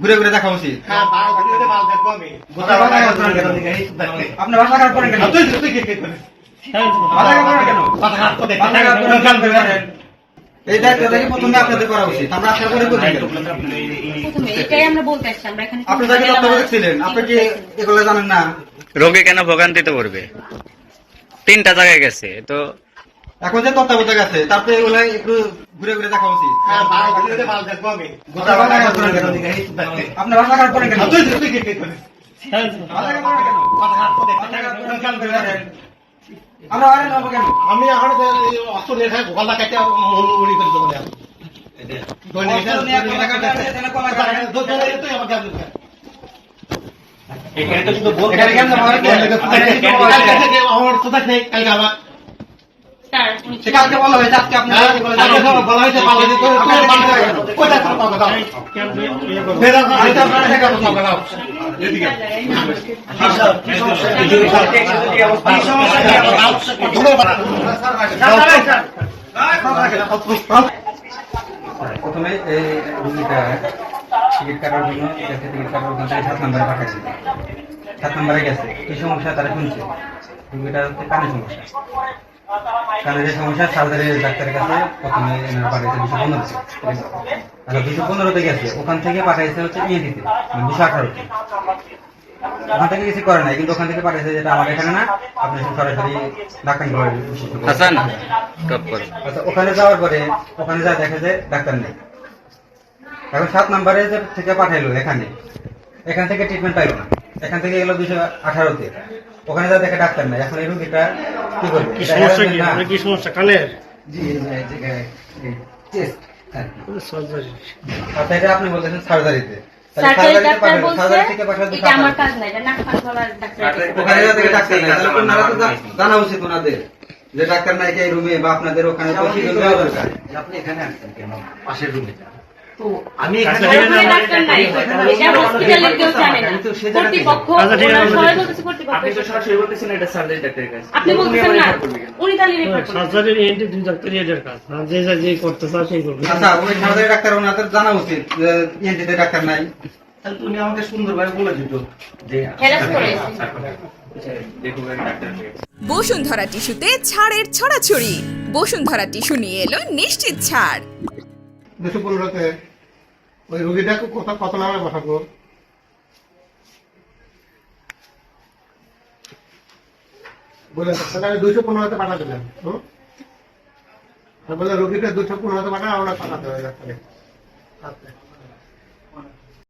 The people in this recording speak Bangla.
ঘুরে ঘুরে দেখা উচিত করা উচিত করি জানেন না রোগী কেন ভোগান্তিতে পড়বে? তিনটা জায়গায় গেছে, তো এখন যে তত্ত্বাবধায়ক আছে তারপরে এগুলো একটু ঘুরে ঘুরে দেখা উচিত। ভাষা খারাপ কেন? আমরা আরে নেব কেন? আমি এখন অস্ত্র নিয়ে খাই গোপাল কাটে উড়ি করে দেবো অস্ত্র নিয়ে কথা কাটে, এখানে কেন যাব? আমার কোথায় নেই কালকে আবার। কালকে বলা হয়েছে আজকে আপনি হ্যাঁ, বলে হয়েছে, কেন? প্রথমে এই রুগীটা টিকিট কাটার জন্য টিকিট কাটার ওখান সাত নম্বরে পাঠাইছে। সাত নম্বরে গেছে। কি সমস্যা? তারা শুনছে। রুগীটা হচ্ছে কানের সমস্যা। যে সমস্যা ডাক্তারের কাছে প্রথমে পাঠাইছে দুশো পনেরোতে আচ্ছা দুশো পনেরোতে গেছে ওখান থেকে পাঠাইছে হচ্ছে ইএনটিতে মানে দুশো আঠারোতে ওখান থেকে কিছু করে নাই কিন্তু ওখান থেকে পাঠাইছে যেটা আমার এখানে না আপনি সরাসরি ডাক্তার হাসান আচ্ছা ওখানে যাওয়ার পরে ওখানে যা দেখে যে ডাক্তার নেই। এখন সাত নাম্বারে যে থেকে পাঠাইলো এখানে এখান থেকে ট্রিটমেন্ট পাইলো না। এখান থেকে গেলো দুশো আঠারোতে ওখানে যা দেখে ডাক্তার নেই এখন এই রুগীটা কি করবে? কি সমস্যা কি? আপনার কি সমস্যা? কানের? জি আচ্ছা এটা আপনি বলতেছেন সার্জারিতে জানা উচিত ওনাদের যে ডাক্তার নাই এই রুমে বা আপনাদের ওখানে আপনি এখানে আসছেন কেন? পাশের রুমে আমি আচ্ছা, ডাক্তার জানে আচ্ছা, আচ্ছা ওনাদের উচিত ডাক্তার নাই। তাহলে তুমি আমাকে সুন্দরভাবে বলে দিত। যে করে। দেখুন ডাক্তার বসুন্ধরা টিস্যুতে ছাড়ের ছড়াছড়ি। বসুন্ধরা টিস্যু নিয়ে এলো নিশ্চিত ছাড়। দুশো পনেরোতে ওই রুগীটাকে কত কত নামে পাঠাবো বলে তাহলে দুশো পনেরোতে পাঠাতে? আর বলে রুগীটা দুশো পনেরোতে পাঠা আমরা পাঠাতে হবে ডাক্তারে